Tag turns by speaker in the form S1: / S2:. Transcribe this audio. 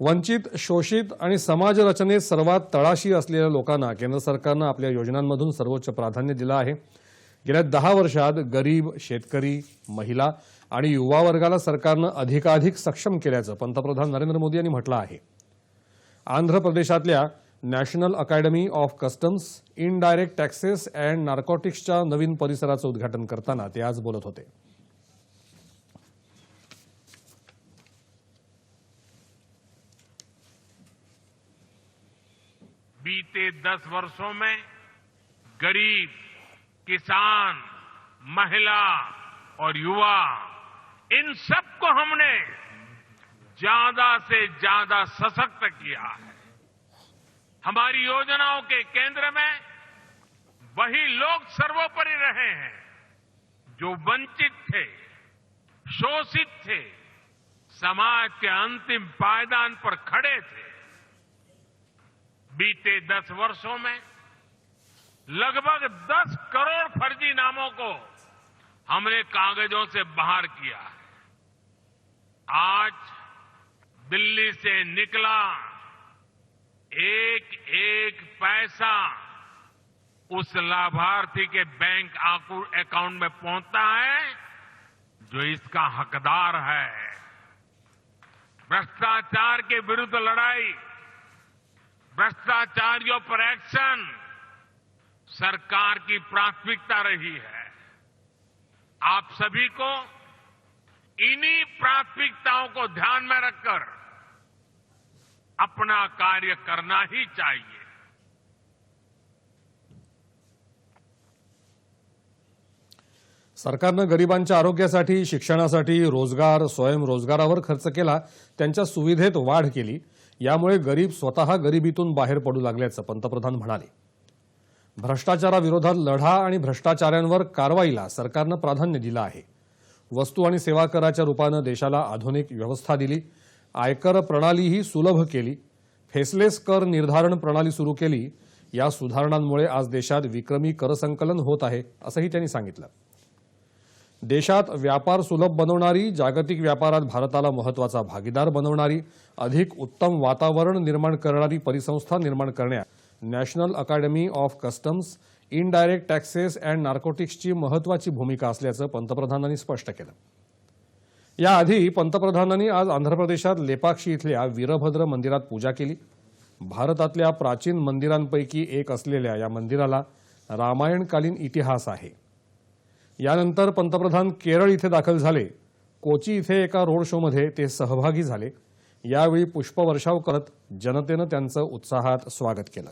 S1: वंचित शोषित आणि समाजरचनेत सर्वात तळाशी असलेल्या लोकांना केंद्र सरकारनं आपल्या योजनांमधून सर्वोच्च प्राधान्य दिलं आहे. गेल्या दहा वर्षात गरीब शेतकरी महिला आणि युवा वर्गाला सरकारनं अधिकाधिक सक्षम केल्याचं पंतप्रधान नरेंद्र मोदी यांनी म्हटलं आहे. आंध्र प्रदेशातल्या national academy of customs indirect taxes and नार्कोटिक्सच्या नवीन परिसराचं उद्घाटन करताना ते आज बोलत होते.
S2: बीते दस वर्षों में गरीब, किसान, महिला और युवा, इन सबको हमने ज़्यादा से ज़्यादा सशक्त किया है। हमारी योजनाओं के केंद्र में वही लोग सर्वोपरि रहे हैं जो वंचित थे, शोषित थे, समाज के अंतिम पायदान पर खड़े थे। बीते दस वर्षों में लगभग दस करोड़ फर्जी नामों को हमने कागजों से बाहर किया है। आज दिल्ली से निकला एक एक पैसा उस लाभार्थी के बैंक अकाउंट में पहुँचता है, जो इसका हकदार है। भ्रष्टाचार के विरुद्ध लड़ाई भ्रष्टाचारियों पर एक्शन। सरकार की प्राथमिकता रही है। आप सभी को इन्हीं प्राथमिकताओं को ध्यान में रखकर अपना कार्य करना ही चाहिए।
S1: सरकारनं गरिबांच्या आरोग्यासाठी, शिक्षणासाठी रोज़गार, स्वयंरोजगारावर खर्च केला, त्यांच्या सुविधेत वाढ केली. यामुळे गरीब स्वतः गरिबीतून बाहेर पडू लागल्याचं पंतप्रधान म्हणाले. भ्रष्टाचाराविरोधात लढा आणि भ्रष्टाचाऱ्यांवर कारवाईला सरकारनं प्राधान्य दिलं आहे. वस्तू आणि सेवा कराच्या रूपानं देशाला आधुनिक व्यवस्था दिली आयकर प्रणालीही सुलभ केली फेसलेस कर निर्धारण प्रणाली सुरू केली या सुधारणांमुळे आज देशात विक्रमी करसंकलन होत आहे असंही त्यांनी सांगितलं. देशात व्यापार सुलभ बनवणारी जागतिक व्यापारात भारताला महत्त्वाचा भागीदार बनवणारी अधिक उत्तम वातावरण निर्माण करणारी परिसंस्था निर्माण करण्यात national academy of customs indirect taxes and नार्कोटिक्सची महत्वाची भूमिका असल्याचं पंतप्रधानांनी स्पष्ट केलं. याआधी पंतप्रधानांनी आज आंध्र प्रदेशात लेपाक्षी इथल्या वीरभद्र मंदिरात पूजा केली. भारतातल्या प्राचीन मंदिरांपैकी एक असलेल्या या मंदिराला रामायणकालीन इतिहास आहे. यानंतर पंतप्रधान केरळ इथे दाखल झाले. कोची इथे एका रोड शोमध्ये ते सहभागी झाले. यावेळी पुष्पवर्षाव करत जनतेनं त्यांचं उत्साहात स्वागत केलं.